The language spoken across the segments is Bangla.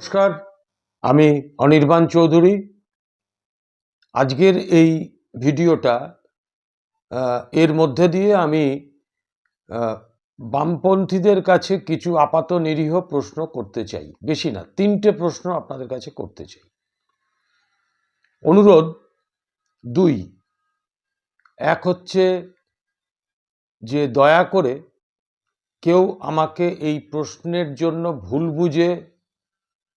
নমস্কার, আমি অনির্বাণ চৌধুরী। আজকের এই ভিডিওটা এর মধ্যে দিয়ে আমি বামপন্থীদের কাছে কিছু আপাত নিরীহ প্রশ্ন করতে চাই। বেশি না, তিনটে প্রশ্ন আপনাদের কাছে করতে চাই। অনুরোধ দুই, এক হচ্ছে যে দয়া করে কেউ আমাকে এই প্রশ্নের জন্য ভুল বুঝে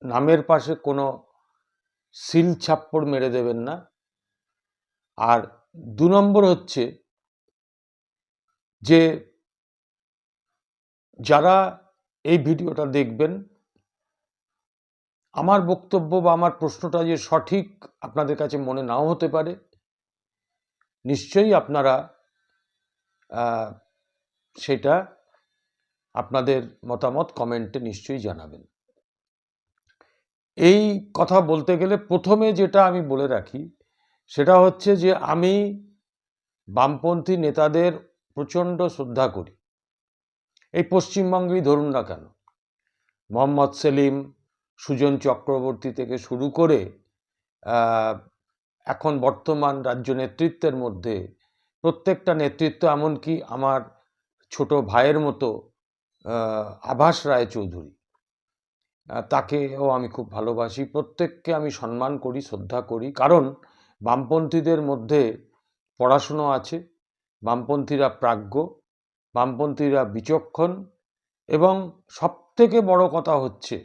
নামের পাশে কোনো সিল ছাপ্পড় মেরে দেবেন না। আর দু নম্বর হচ্ছে যে, যারা এই ভিডিওটা দেখবেন, আমার বক্তব্য বা আমার প্রশ্নটা যে সঠিক আপনাদের কাছে মনে নাও হতে পারে, নিশ্চয়ই আপনারা সেটা আপনাদের মতামত কমেন্টে নিশ্চয়ই জানাবেন। এই কথা বলতে গেলে প্রথমে যেটা আমি বলে রাখি, সেটা হচ্ছে যে আমি বামপন্থী নেতাদের প্রচণ্ড শ্রদ্ধা করি। এই পশ্চিমবঙ্গেই ধরুন না কেন, মোহাম্মদ সেলিম, সুজন চক্রবর্তী থেকে শুরু করে এখন বর্তমান রাজ্য নেতৃত্বের মধ্যে প্রত্যেকটা নেতৃত্ব এমনকি আমার ছোট ভাইয়ের মতো আভাস রায় চৌধুরী তাকেও আমি খুব ভালোবাসি। প্রত্যেককে আমি সম্মান করি, শ্রদ্ধা করি। কারণ বামপন্থীদের মধ্যে পড়াশুনো আছে, বামপন্থীরা প্রাজ্ঞ, বামপন্থীরা বিচক্ষণ এবং সবথেকে বড় কথা হচ্ছে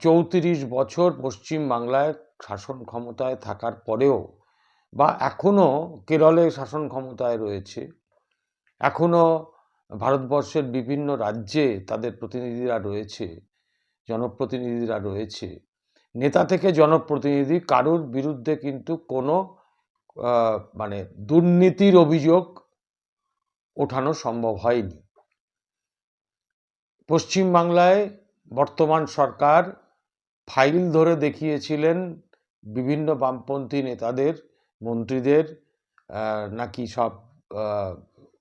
চৌত্রিশ বছর পশ্চিম বাংলায় শাসন ক্ষমতায় থাকার পরেও বা এখনও কেরলে শাসন ক্ষমতায় রয়েছে এখনও ভারতবর্ষের বিভিন্ন রাজ্যে তাদের প্রতিনিধিরা রয়েছে জনপ্রতিনিধিরা রয়েছে। নেতা থেকে জনপ্রতিনিধি কারোর বিরুদ্ধে কিন্তু কোনো মানে দুর্নীতির অভিযোগ ওঠানো সম্ভব হয়নি। পশ্চিমবাংলায় বর্তমান সরকার ফাইল ধরে দেখিয়েছিলেন বিভিন্ন বামপন্থী নেতাদের, মন্ত্রীদের নাকি সব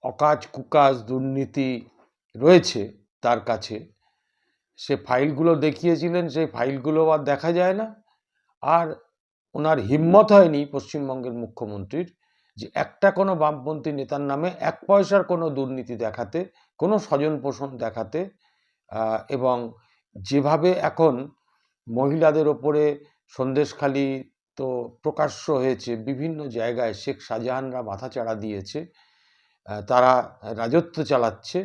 অকাজ কুকাজ দুর্নীতি রয়েছে তার কাছে। সে ফাইলগুলো দেখিয়েছিলেন, সেই ফাইলগুলো আর দেখা যায় না। আর ওনার হিম্মত হয়নি পশ্চিমবঙ্গের মুখ্যমন্ত্রীর যে একটা কোনো বামপন্থী নেতার নামে এক পয়সার কোনো দুর্নীতি দেখাতে, কোনো স্বজন পোষণ দেখাতে এবং যেভাবে এখন মহিলাদের ওপরে সন্দেশখালি তো প্রকাশ্য হয়েছে, বিভিন্ন জায়গায় শেখ শাহজাহানরা মাথাচাড়া দিয়েছে তারা রাজত্ব চালাচ্ছে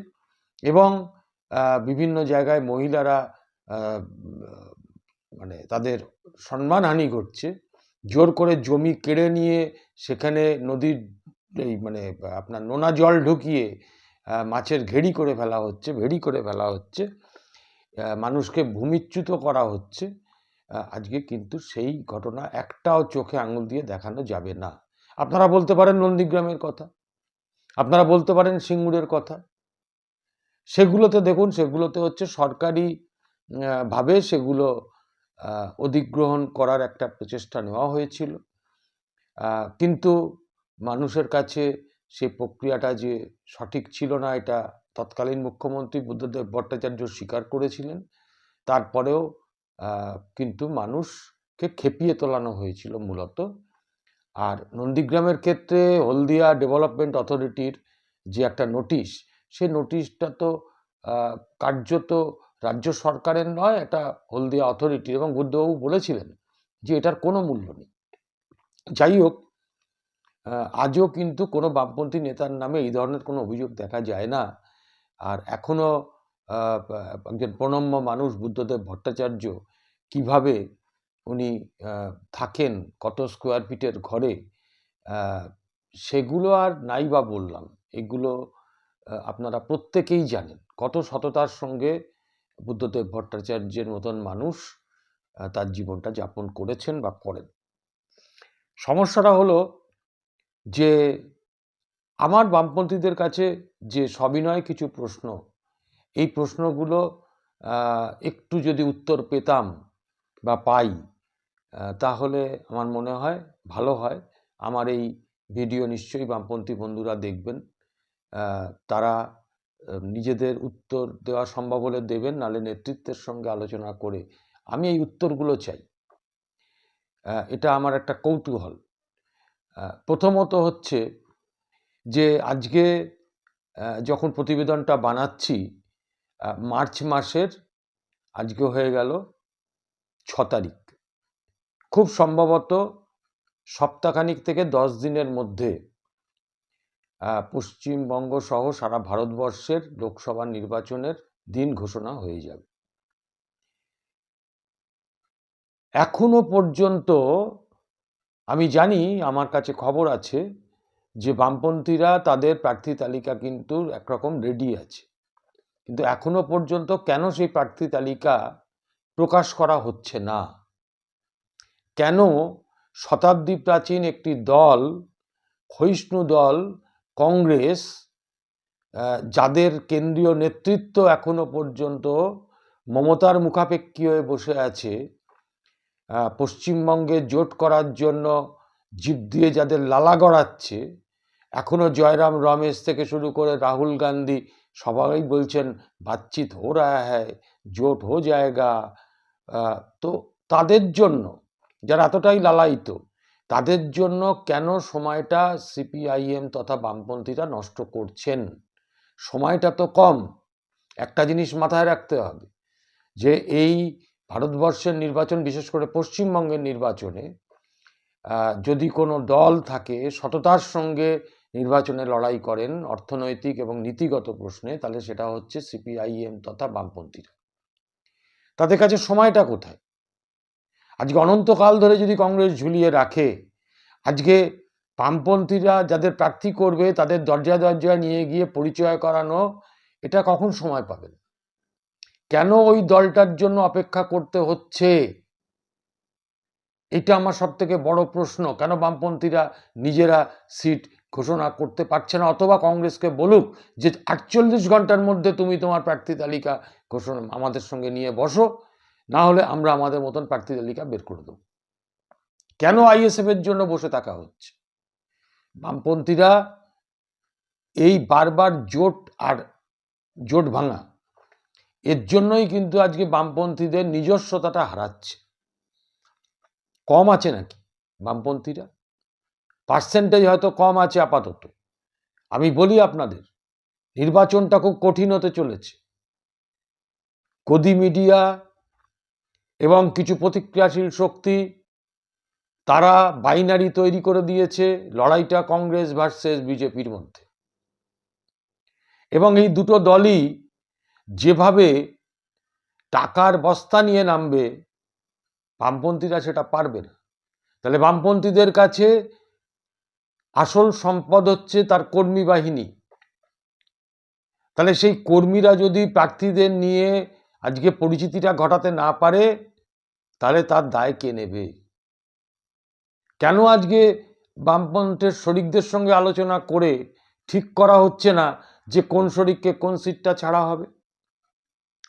এবং বিভিন্ন জায়গায় মহিলারা মানে তাদের সম্মানহানি ঘটছে জোর করে জমি কেড়ে নিয়ে সেখানে নদীর এই মানে আপনার নোনা জল ঢুকিয়ে মাছের ঘেরি করে ফেলা হচ্ছে, ভেড়ি করে ফেলা হচ্ছে। মানুষকে ভূমিচ্যুত করা হচ্ছে। আজকে কিন্তু সেই ঘটনা একটাও চোখে আঙুল দিয়ে দেখানো যাবে না। আপনারা বলতে পারেন নন্দীগ্রামের কথা? আপনারা বলতে পারেন সিঙ্গুরের কথা? সেগুলোতে দেখুন, সেগুলোতে হচ্ছে সরকারি ভাবে সেগুলো অধিগ্রহণ করার একটা প্রচেষ্টা নেওয়া হয়েছিল। কিন্তু মানুষের কাছে সেই প্রক্রিয়াটা যে সঠিক ছিল না, এটা তৎকালীন মুখ্যমন্ত্রী বুদ্ধদেব ভট্টাচার্য স্বীকার করেছিলেন। তারপরেও কিন্তু মানুষকে খেপিয়ে তোলানো হয়েছিল মূলত। আর নন্দীগ্রামের ক্ষেত্রে হলদিয়া ডেভেলপমেন্ট অথরিটির যে একটা নোটিশ সেই নোটিশটা তো কার্যত রাজ্য সরকারের নয় এটা হলদিয়া অথরিটি এবং বুদ্ধবাবু বলেছিলেন যে এটার কোনো মূল্য নেই। যাই হোক আজও কিন্তু কোনো বামপন্থী নেতার নামে এই ধরনের কোনো অভিযোগ দেখা যায় না। আর এখনও একজন প্রণম্য মানুষ বুদ্ধদেব ভট্টাচার্য কীভাবে উনি থাকেন, কত স্কোয়ার ফিটের ঘরে সেগুলো আর নাই বা বললাম। এগুলো আপনারা প্রত্যেকেই জানেন কত সততার সঙ্গে বুদ্ধদেব ভট্টাচার্যের মতন মানুষ তার জীবনটা যাপন করেছেন বা করেন। সমস্যাটা হলো যে আমার বামপন্থীদের কাছে যে সবিনয় কিছু প্রশ্ন, এই প্রশ্নগুলো একটু যদি উত্তর পেতাম বা পাই তাহলে আমার মনে হয়, ভালো হয়। আমার এই ভিডিও নিশ্চয়ই বামপন্থী বন্ধুরা দেখবেন। তারা নিজেদের উত্তর দেওয়া সম্ভব হলে দেবেন নালে নেতৃত্বের সঙ্গে আলোচনা করে আমি এই উত্তরগুলো চাই। এটা আমার একটা কৌতূহল। প্রথমত হচ্ছে যে, আজকে যখন প্রতিবেদনটা বানাচ্ছি মার্চ মাসের, আজকে হয়ে গেল ছ তারিখ। খুব সম্ভবত সপ্তাহখানিক থেকে দশ দিনের মধ্যে পশ্চিমবঙ্গ সহ সারা ভারতবর্ষের লোকসভা নির্বাচনের দিন ঘোষণা হয়ে যাবে। এখনও পর্যন্ত আমি জানি, আমার কাছে খবর আছে যে বামপন্থীরা তাদের প্রার্থী তালিকা কিন্তু একরকম রেডি আছে। কিন্তু এখনও পর্যন্ত কেন সেই প্রার্থী তালিকা প্রকাশ করা হচ্ছে না? কেন শতাব্দী প্রাচীন একটি দল, ক্ষয়িষ্ণু দল কংগ্রেস যাদের কেন্দ্রীয় নেতৃত্ব এখনও পর্যন্ত মমতার মুখাপেক্ষী হয়ে বসে আছে পশ্চিমবঙ্গে জোট করার জন্য জিপ দিয়ে যাদের লালা গড়াচ্ছে, এখনও জয়রাম রমেশ থেকে শুরু করে রাহুল গান্ধী সবাই বলছেন, বাতচিত হো রাহা হ্যায়, জোট হো জায়গা। তো তাদের জন্য যারা এতটাই লালায়িত তাদের জন্য কেন সময়টা সিপিআইএম তথা বামপন্থীরা নষ্ট করছেন? সময়টা তো কম। একটা জিনিস মাথায় রাখতে হবে, যে এই ভারতবর্ষের নির্বাচন, বিশেষ করে পশ্চিমবঙ্গের নির্বাচনে যদি কোনো দল থাকে, সততার সঙ্গে নির্বাচনে লড়াই করেন অর্থনৈতিক এবং নীতিগত প্রশ্নে, তাহলে সেটা হচ্ছে সিপিআইএম তথা বামপন্থীরা। তাদের কাছে সময়টা কোথায়? আজকে অনন্তকাল ধরে যদি কংগ্রেস ঝুলিয়ে রাখে, আজকে বামপন্থীরা যাদের প্রার্থী করবে, তাদের দরজা দরজায় নিয়ে গিয়ে পরিচয় করানো, এটা কখন সময় পাবেন কেন ওই দলটার জন্য অপেক্ষা করতে হচ্ছে? এটা আমার সব থেকে বড় প্রশ্ন। কেন বামপন্থীরা নিজেরা সিট ঘোষণা করতে পারছে না? অথবা কংগ্রেসকে বলুক যে, আটচল্লিশ ঘণ্টার মধ্যে তুমি তোমার প্রার্থী তালিকা ঘোষণা, আমাদের সঙ্গে নিয়ে বসো। না হলে আমরা আমাদের মতন প্রার্থী তালিকা বের করে দেবো। কেন আইএসএফ এর জন্য বসে থাকা হচ্ছে? বামপন্থীরা এই বারবার জোট আর জোট ভাঙা, এর জন্যই কিন্তু আজকে বামপন্থীদের নিজস্বতাটা হারাচ্ছে। কম আছে নাকি বামপন্থীরা? পার্সেন্টেজ হয়তো কম আছে আপাতত। আমি বলি আপনাদের, নির্বাচনটা খুব কঠিন হতে চলেছে। গদি মিডিয়া এবং কিছু প্রতিক্রিয়াশীল শক্তি তারা বাইনারি তৈরি করে দিয়েছে লড়াইটা কংগ্রেস ভার্সেস বিজেপির মধ্যে। এবং এই দুটো দলই যেভাবে টাকার বস্তা নিয়ে নামবে, বামপন্থীরা সেটা পারবে না। তাহলে বামপন্থীদের কাছে আসল সম্পদ হচ্ছে তার কর্মী বাহিনী। তাহলে সেই কর্মীরা যদি প্রার্থীদের নিয়ে আজকে পরিচিতিটা ঘটাতে না পারে, তাহলে তার দায় কে নেবে? কেন আজকে বামপন্থের শরিকদের সঙ্গে আলোচনা করে ঠিক করা হচ্ছে না যে কোন শরিককে কোন সিটটা ছাড়া হবে?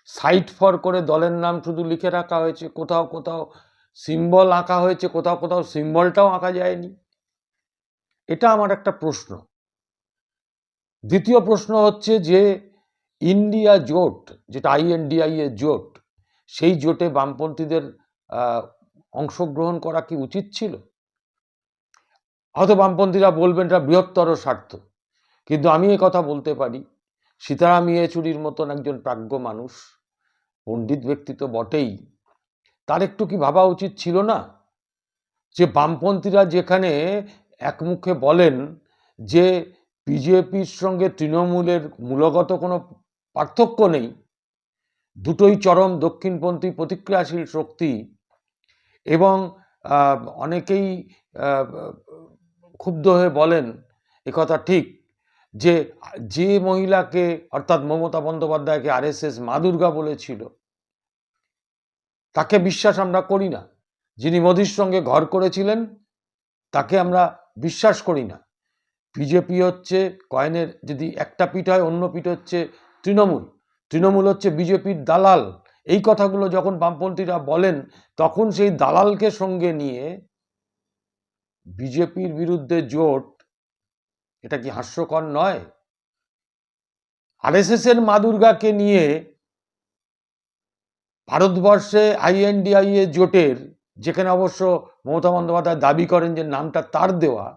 সাইট ফর করে দলের নাম শুধু লিখে রাখা হয়েছে, কোথাও কোথাও সিম্বল আঁকা হয়েছে, কোথাও কোথাও সিম্বলটাও আঁকা যায়নি। এটা আমার একটা প্রশ্ন। দ্বিতীয় প্রশ্ন হচ্ছে যে ইন্ডিয়া জোট, যেটা আইএনডিআই এর জোট, সেই জোটে বামপন্থীদের অংশগ্রহণ করা কি উচিত ছিল? হয়তো বামপন্থীরা বলবেন এটা বৃহত্তর স্বার্থ, কিন্তু আমি এ কথা বলতে পারি। সীতারাম ইয়েচুরির মতন একজন প্রাজ্ঞ মানুষ, পণ্ডিত ব্যক্তি তো বটেই, তার একটু কি ভাবা উচিত ছিল না? যে বামপন্থীরা যেখানে একমুখে বলেন যে বিজেপির সঙ্গে তৃণমূলের মূলগত কোনো পার্থক্য নেই। দুটোই চরম দক্ষিণপন্থী প্রতিক্রিয়াশীল শক্তি এবং অনেকেই ক্ষুব্ধ হয়ে বলেন একথা ঠিক, যে যে মহিলাকে, অর্থাৎ মমতা বন্দ্যোপাধ্যায়কে আরএসএস মা দুর্গা বলেছিল, তাকে বিশ্বাস আমরা করি না। যিনি মোদির সঙ্গে ঘর করেছিলেন, তাকে আমরা বিশ্বাস করি না। বিজেপি হচ্ছে কয়েনের, যদি একটা পিঠ হয়, অন্য পিঠ হচ্ছে তৃণমূল। তৃণমূল হচ্ছে বিজেপির দালাল। এই কথাগুলো যখন বামপন্থীরা বলেন, তখন সেই দালালকে সঙ্গে নিয়ে বিজেপির বিরুদ্ধে জোট, এটা কি হাস্যকর নয়? আরএসএস এর মা দুর্গাকে নিয়ে ভারতবর্ষে আইএনডিআইএ জোটের, যেখানে অবশ্য মমতা বন্দ্যোপাধ্যায় দাবি করেন যে নামটা তার দেওয়া,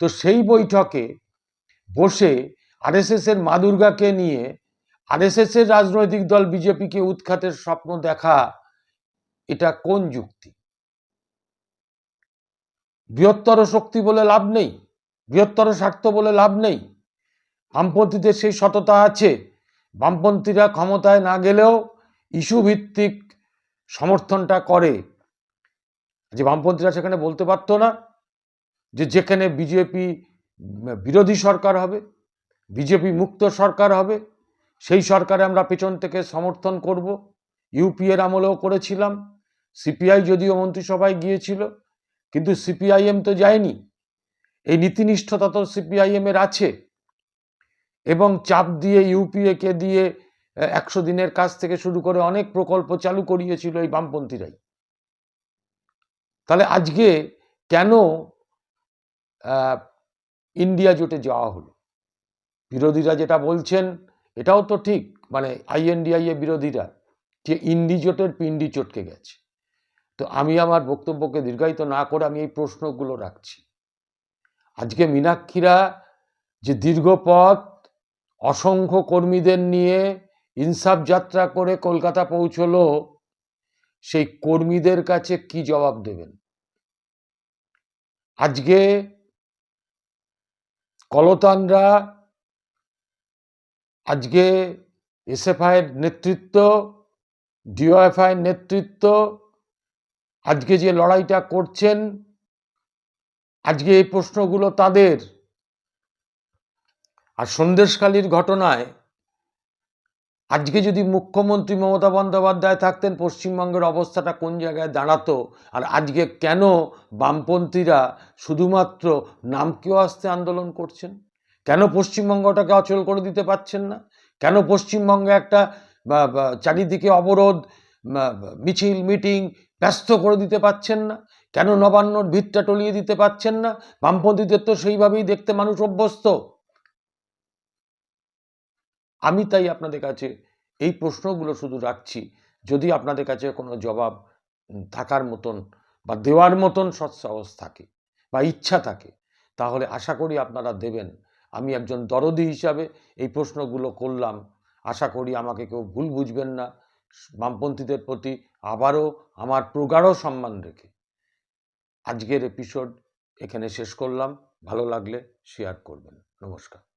তো সেই বৈঠকে বসে আরএসএস এর মা দুর্গাকে নিয়ে আরএসএস এর রাজনৈতিক দল বিজেপিকে উৎখাতের স্বপ্ন দেখা, এটা কোন যুক্তি? বৃহত্তর শক্তি বলে লাভ নেই, বৃহত্তর স্বার্থ বলে লাভ নেই। বামপন্থীদের সেই সততা আছে, বামপন্থীরা ক্ষমতায় না গেলেও ইস্যু ভিত্তিক সমর্থনটা করে। যে বামপন্থীরা সেখানে বলতে পারতো না যে যেখানে বিজেপি বিরোধী সরকার হবে। বিজেপি মুক্ত সরকার হবে, সেই সরকারে আমরা পেছন থেকে সমর্থন করব। ইউপিএর আমলেও করেছিলাম সিপিআই যদিও মন্ত্রিসভায় গিয়েছিল, কিন্তু সিপিআইএম তো যায়নি। এই নীতিনিষ্ঠতা তো সিপিআইএম এর আছে, এবং চাপ দিয়ে ইউপিএকে দিয়ে একশো দিনের কাজ থেকে শুরু করে অনেক প্রকল্প চালু করিয়েছিল এই বামপন্থীরাই। তাহলে আজকে কেন ইন্ডিয়া জোটে যাওয়া হলো? বিরোধীরা যেটা বলছেন, এটাও তো ঠিক। মানে আইএনডিআইএ বিরোধীরা, যে ইন্ডি জোটের পিন্ডি চটকে গেছে। তো আমি আমার বক্তব্যকে দীর্ঘায়িত না করে আমি এই প্রশ্নগুলো রাখছি। আজকে মীনাক্ষীরা যে দীর্ঘ পথ অসংখ্য কর্মীদের নিয়ে ইনসাফ যাত্রা করে কলকাতা পৌঁছলো, সেই কর্মীদের কাছে কি জবাব দেবেন? আজকে কলতানরা আজকে এসএফআইয়ের নেতৃত্ব ডিওএফআইয়ের নেতৃত্ব, আজকে যে লড়াইটা করছেন, আজকে এই প্রশ্নগুলো তাদের। আর সন্দেশকালীর ঘটনায়, আজকে যদি মুখ্যমন্ত্রী মমতা বন্দ্যোপাধ্যায় থাকতেন, পশ্চিমবঙ্গের অবস্থাটা কোন জায়গায় দাঁড়াতো? আর আজকে কেন বামপন্থীরা শুধুমাত্র নামকেও আসতে আন্দোলন করছেন? কেন পশ্চিমবঙ্গটাকে অচল করে দিতে পারছেন না? কেন পশ্চিমবঙ্গে একটা চারিদিকে অবরোধ মিছিল, মিটিং ব্যস্ত করে দিতে পারছেন না? কেন নবান্নর ভিতটা টলিয়ে দিতে পারছেন না? বামপন্থীদের তো সেইভাবেই দেখতে মানুষ অভ্যস্ত। আমি তাই আপনাদের কাছে এই প্রশ্নগুলো শুধু রাখছি। যদি আপনাদের কাছে কোনো জবাব থাকার মতন বা দেওয়ার মতন সৎসাহস থাকে বা ইচ্ছা থাকে, তাহলে আশা করি আপনারা দেবেন। আমি একজন দরদি হিসাবে এই প্রশ্নগুলো করলাম। আশা করি আমাকে কেউ ভুল বুঝবেন না। বামপন্থীদের প্রতি আবারও আমার প্রগাঢ় সম্মান রেখে আজকের এপিসোড এখানে শেষ করলাম। ভালো লাগলে শেয়ার করবেন। নমস্কার।